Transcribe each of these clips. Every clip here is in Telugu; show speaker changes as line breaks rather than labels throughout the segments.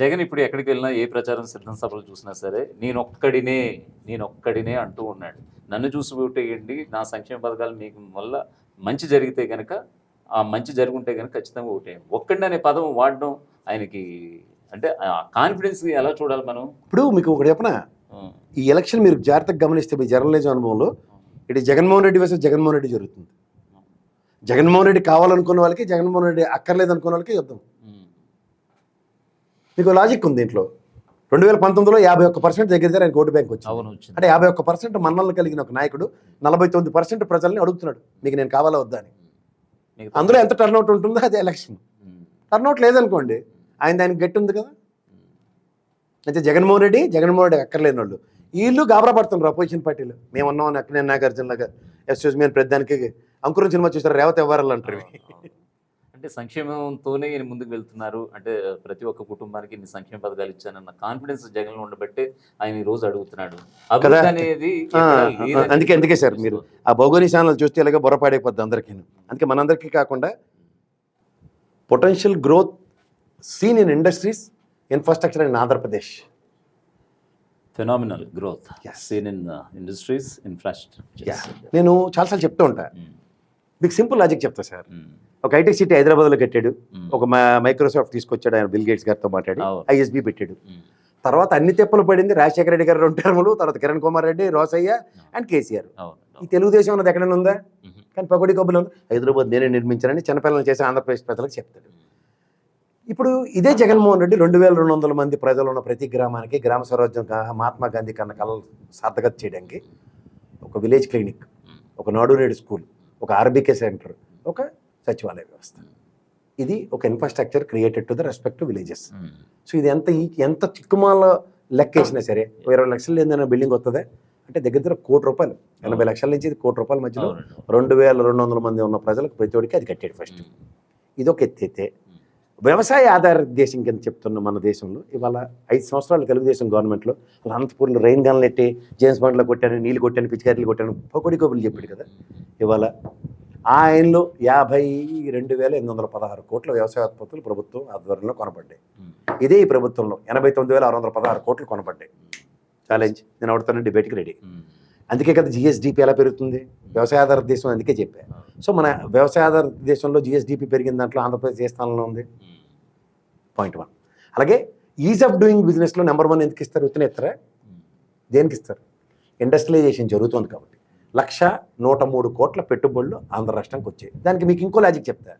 జగన్ ఇప్పుడు ఎక్కడికి వెళ్ళినా ఏ ప్రచారం సిద్ధం సభలు చూసినా సరే నేను ఒక్కడినే నేను ఒక్కడినే అంటూ ఉన్నాడు. నన్ను చూసి ఓటేయండి నా సంక్షేమ పథకాలు మీకు వల్ల మంచి జరిగితే కనుక ఆ మంచి జరుగుంటే కనుక ఖచ్చితంగా ఓటేయండి. ఒక్కడిని అనే పదం వాడడం ఆయనకి అంటే ఆ కాన్ఫిడెన్స్ ఎలా చూడాలి మనం?
ఇప్పుడు మీకు ఒకటి చెప్పనా. ఈ ఎలక్షన్ మీరు జాగ్రత్తగా గమనిస్తే మీ జర్నలిజం అనుభవంలో ఇటు జగన్మోహన్ రెడ్డి వర్సెస్ జగన్మోహన్ రెడ్డి జరుగుతుంది. జగన్మోహన్ రెడ్డి కావాలనుకున్న వాళ్ళకి జగన్మోహన్ రెడ్డి అక్కర్లేదు అనుకున్న వాళ్ళకి యుద్ధం. మీకు లాజిక్ ఉంది దీంట్లో రెండు వేల పంతొమ్మిదిలో యాభై ఒక్క పర్సెంట్ దగ్గర దగ్గర ఆయన ఓటు బ్యాంక్ వచ్చింది. అంటే యాభై ఒక్క పర్సెంట్ మన్నలు కలిగిన ఒక నాయకుడు నలభై తొమ్మిది పర్సెంట్ ప్రజల్ని అడుగుతున్నాడు. మీకు నేను కావాలా వద్దా అని. అందులో ఎంత టర్న్అవుట్ ఉంటుందో అది ఎలక్షన్
ఉం.
టర్న్అవుట్ లేదనుకోండి ఆయన దానికి గట్టి ఉంది కదా. అయితే జగన్మోహన్ రెడ్డి జగన్మోహన్ రెడ్డి అక్కర్లేని వాళ్ళు వీళ్ళు గాబరా పడుతున్నారు అపోజిషన్ పార్టీలు. మేము ఉన్నాం అక్కడే నాగార్జున లాగా ఎస్ఎస్ మేము ప్రతిదానికి అంకురం సినిమా చూసారు? రేవత అంటారు. ఇవి.
అంటే సంక్షేమంతోనే ముందుకు వెళ్తున్నారు. అంటే ప్రతి ఒక్క కుటుంబానికి ఇన్ని సంక్షేమ పథకాలు ఇచ్చానన్న కాన్ఫిడెన్స్ జగన్ ఉండబట్టే ఆయన ఈ రోజు అడుగుతున్నాడు. అనేది
అందుకే అందుకే సార్ మీరు ఆ భౌగోళిక ఛానల్ చూస్తే ఇలాగ బుర్రపాడైపోద్ది అందరికీ. అందుకే మనందరికీ కాకుండా potential growth scene in industries infrastructure in Andhra Pradesh
phenomenal growth. Scene in industries infrastructure
నేను చాలాసార్లు చెప్తూ ఉంటా.
Hmm.
మీకు సింపుల్ లాజిక్ చెప్తా సార్. ఒక ఐటీ సిటీ హైదరాబాద్లో కట్టాడు. ఒక మైక్రోసాఫ్ట్ తీసుకొచ్చాడు ఆయన బిల్ గేట్స్ గారితో మాట్లాడి. ఐఎస్బి పెట్టాడు. తర్వాత అన్ని తెప్పలు పడింది రాజశేఖర రెడ్డి గారు రెండు టర్ములు తర్వాత కిరణ్ కుమార్ రెడ్డి రోసయ్య అండ్ కేసీఆర్. ఈ తెలుగుదేశం అన్నది ఎక్కడైనా ఉందా? కానీ పకోడీ కబుర్లు హైదరాబాద్ నేనే నిర్మించానని చిన్నపిల్లలు చేసి ఆంధ్రప్రదేశ్ ప్రజలకు చెప్తాడు. ఇప్పుడు ఇదే జగన్మోహన్ రెడ్డి రెండు వేల రెండు వందల మంది ప్రజలు ఉన్న ప్రతి గ్రామానికి గ్రామ స్వరాజ్యం మహాత్మా గాంధీ కన్న కళలు సార్థకత చేయడానికి ఒక విలేజ్ క్లినిక్ ఒక నాడు నేడు స్కూల్ ఒక ఆర్బీకే సెంటర్ ఒక సచివాలయ వ్యవస్థ. ఇది ఒక infrastructure created to the respect villages so ఇది ఎంత ఎంత చిక్కుమాల లెక్క వేసినా సరే ఇరవై లక్షలు ఏదైనా బిల్డింగ్ వస్తుందా అంటే దగ్గర దగ్గర కోటి రూపాయలు. ఎనభై లక్షల నుంచి కోటి రూపాయల మధ్యలో రెండు వేల రెండు వందల మంది ఉన్న ప్రజలకు ప్రతి ఒడికి అది కట్టాడు ఫస్ట్ ఇది ఒక ఎత్తి అయితే వ్యవసాయ ఆధారిత దేశం కింద చెప్తున్న మన దేశంలో ఇవాళ ఐదు సంవత్సరాలు తెలుగుదేశం గవర్నమెంట్లో అనంతపూర్లో రైన్ గన్లు ఎట్టి జేమ్స్ బాండ్లో కొట్టాను నీళ్ళు కొట్టాను పిచికారీలు కొట్టాను పొకొడి కబుర్లు చెప్పాడు కదా. ఇవాళ ఆయనలో యాభై రెండు వేల ఎనిమిది వందల పదహారు కోట్ల వ్యవసాయ ఉత్పత్తులు ప్రభుత్వం ఆధ్వర్యంలో కొనబడ్డాయి. ఇదే ఈ ప్రభుత్వంలో ఎనభై తొమ్మిది వేల ఆరు వందల పదహారు కోట్లు కొనబడ్డాయి. ఛాలెంజ్ నేను అవుతాను డిబేట్కి రెడీ అందుకే కదా జిఎస్డిపి ఎలా పెరుగుతుంది? వ్యవసాయ ఆధారిత దేశం అందుకే చెప్పా. సో మన వ్యవసాయ ఆధారిత దేశంలో జిఎస్డిపి పెరిగిన దాంట్లో ఆంధ్రప్రదేశ్ ఏ స్థానంలో ఉంది? పాయింట్ వన్ అలాగే ఈజ్ ఆఫ్ డూయింగ్ బిజినెస్లో నెంబర్ వన్ ఎందుకు ఇస్తారు? ఉత్తిన ఇస్తారా దేనికి ఇస్తారు? ఇండస్ట్రియలైజేషన్ జరుగుతుంది కాబట్టి. లక్ష నూట మూడు కోట్ల పెట్టుబడులు ఆంధ్ర రాష్ట్రానికి వచ్చాయి. దానికి మీకు ఇంకో లాజిక్ చెప్తా.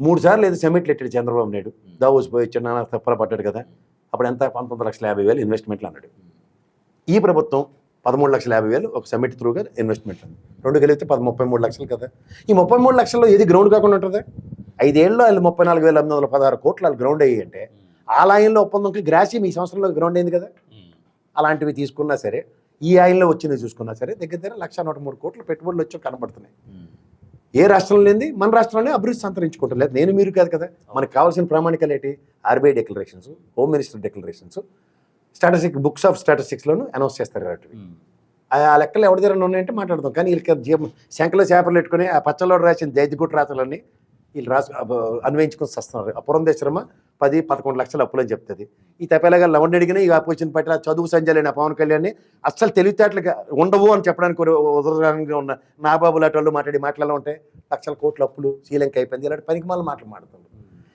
మూడు సార్లు ఏదో సెమిట్లు ఎట్టాడు చంద్రబాబు నాయుడు. దావోస్ పోయి వచ్చాడు నాన్న తప్పల పడ్డాడు కదా. అప్పుడు ఎంత? పంతొమ్మిది లక్షల యాభై వేలు ఇన్వెస్ట్మెంట్లు అన్నాడు. ఈ ప్రభుత్వం పదమూడు లక్షల యాభై వేలు ఒక సమిట్ త్రూగా ఇన్వెస్ట్మెంట్ ఉంది రెండు కలిపితే పది ముప్పై మూడు లక్షలు కదా. ఈ ముప్పై మూడు లక్షల్లో ఏది గ్రౌండ్ కాకుండా ఉంటుంది? ఐదేళ్ళలో వాళ్ళు ముప్పై నాలుగు వేల ఎనిమిది వందల పదహారు కోట్లు వాళ్ళు గ్రౌండ్ అయ్యి అంటే ఆ లైన్లో ఒప్పందంకి గ్రాసి మీ సంవత్సరంలో గ్రౌండ్ అయింది కదా. అలాంటివి తీసుకున్నా సరే ఈ ఆయిల్లో వచ్చినవి చూసుకున్నా సరే దగ్గర దగ్గర లక్ష నూట మూడు కోట్ల పెట్టుబడులు వచ్చి కనబడుతున్నాయి. ఏ రాష్ట్రంలో లేని మన రాష్ట్రంలోనే అభివృద్ధి సంతరించుకుంటారు లేదు నేను మీరు కాదు కదా. మనకు కావాల్సిన ప్రామాణికాలు ఏంటి? RBI declarations home minister declarations statistic books of స్టాటిస్టిక్స్లోను announce చేస్తారు అలాంటివి ఆ లెక్కలు ఎవరి దగ్గర ఉన్నాయంటే మాట్లాడదాం. కానీ వీళ్ళకి జీవం శంకలో చేపలు పెట్టుకుని ఆ పచ్చలో రాసిన దైద్యగుట్టు రాతలన్నీ వీళ్ళు రాసు అన్వయించుకొని వస్తున్నారు పురంధేశ్వరమ పది పదకొండు లక్షల అప్పులని చెప్తుంది. ఈ తప్పేలాగా లవణ్ అడిగినా ఈ ఆపోజిషన్ పార్టీ చదువు సంజయ్ పవన్ కళ్యాణ్ అస్సలు తెలివితేటలుగా ఉండవు అని చెప్పడానికి ఉదాహరణగా ఉన్న నాబాబు లాంటి వాళ్ళు మాట్లాడి మాటలలో ఉంటాయి? లక్షల కోట్ల అప్పులు శ్రీలంక అయిపోయింది. ఇలాంటి పనికి మళ్ళీ మాటలు మాట్లాడుతుంది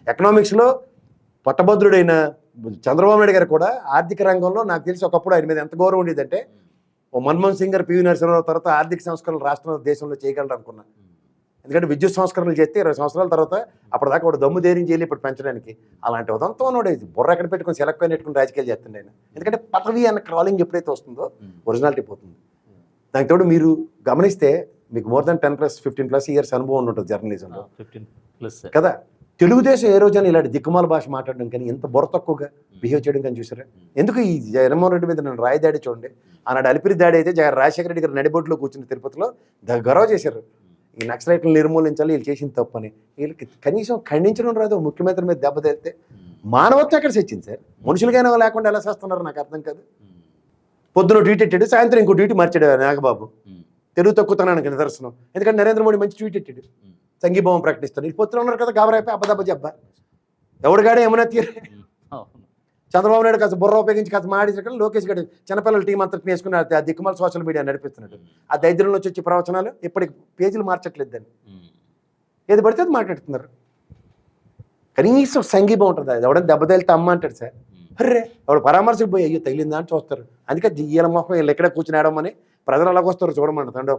ఎకనామిక్స్లో పట్టభద్రుడైన చంద్రబాబు నాయుడు గారు కూడా ఆర్థిక రంగంలో నాకు తెలిసి ఒకప్పుడు ఆయన మీద ఎంత గౌరవం ఉండేదంటే ఓ మన్మోహన్ సింగ్ గారు పివి నరసింహరావు తర్వాత ఆర్థిక సంస్కరణలు రాష్ట్ర దేశంలో చేయగలరు అనుకున్నా ఎందుకంటే విద్యుత్ సంస్కరణలు చేస్తే ఇరవై సంవత్సరాల తర్వాత అప్పటిదాకా వాడు దమ్ము ధైర్యం చేయలే ఇప్పుడు పెంచడానికి. అలాంటి ఉదంతం ఉన్నాడు ఇది బుర్ర ఎక్కడ పెట్టుకుని సెలెక్ట్ పెట్టుకుని రాజకీయాలు చేస్తుండే ఆయన. ఎందుకంటే పదవి అన్న క్రాలింగ్ ఎప్పుడైతే వస్తుందో ఒరిజినాలిటీ పోతుంది. దానికి తోడు మీరు గమనిస్తే మీకు more than ten plus fifteen plus years అనుభవం ఉంటుంది జర్నలిజంలో.
ఫిఫ్టీన్ ప్లస్
కదా? తెలుగుదేశం ఏ రోజైనా ఇలాంటి దిక్కుమాల భాష మాట్లాడడం కానీ ఎంత బుర్ర తక్కువగా బిహేవ్ చేయడం కానీ చూసారా? ఎందుకు ఈ జగన్మోహన్ రెడ్డి మీద నేను రాయి దాడి చూడండి ఆనాడు అలిపిరి దాడి అయితే జగన్ రాజశేఖర రెడ్డి గారు నడిబొట్టులో కూర్చున్న తిరుపతిలో గొడవ చేశారు. ఈ నక్సలైట్లను నిర్మూలించాలి వీళ్ళు చేసిన తప్పని. వీళ్ళకి కనీసం ఖండించడం రాదు ముఖ్యమంత్రి మీద దెబ్బ తేలితే మానవత్వం ఎక్కడ చచ్చింది సార్? మనుషులుగానే లేకుండా ఎలా చేస్తున్నారు నాకు అర్థం కాదు. పొద్దున ట్వీట్ ఎట్టాడు? సాయంత్రం ఇంకో ట్వీట్ మార్చాడు నాగబాబు. తెలుగు తక్కువతనానికి నిదర్శనం. ఎందుకంటే నరేంద్ర మోడీ మంచి ట్వీట్ ఎట్టాడు? సంఘీభావం ప్రకటిస్తాడు. వీళ్ళు పొత్తులు ఉన్నారు కదా గాబరైపోయి అబ్బదబ్బ జబ్బ. ఎవడిగాడే ఏమన్నా తీరే? చంద్రబాబు నాయుడు కాస్త బుర్ర ఉపయోగించి కాస్త మాడించడం లోకేష్ గారు చిన్నపిల్లల టీం అంతా వేసుకుని ఆ దిక్కుమాల సోషల్ మీడియా నడిపిస్తున్నాడు. ఆ దరిద్రం నుంచి వచ్చే ప్రవచనాలు ఇప్పటికి పేజీలు మార్చట్లేదు దాన్ని.
ఉమ్.
ఏది పడితే అది మాట్లాడుతున్నారు. కనీసం సంగీతం ఉంటుంది. అది ఎవడని దెబ్బ తగిలితే అమ్మ అంటాడు సార్.
ఉమ్.
అర్రే ఎవడు పరామర్శకు పోయి అయ్యో తగిలిందా అని చూస్తారు. అందుకే ఈల మొహం వీళ్ళు ఎక్కడే కూర్చుని ఆడమని ప్రజలు అలాగొస్తారు చూడమంట తండ్రి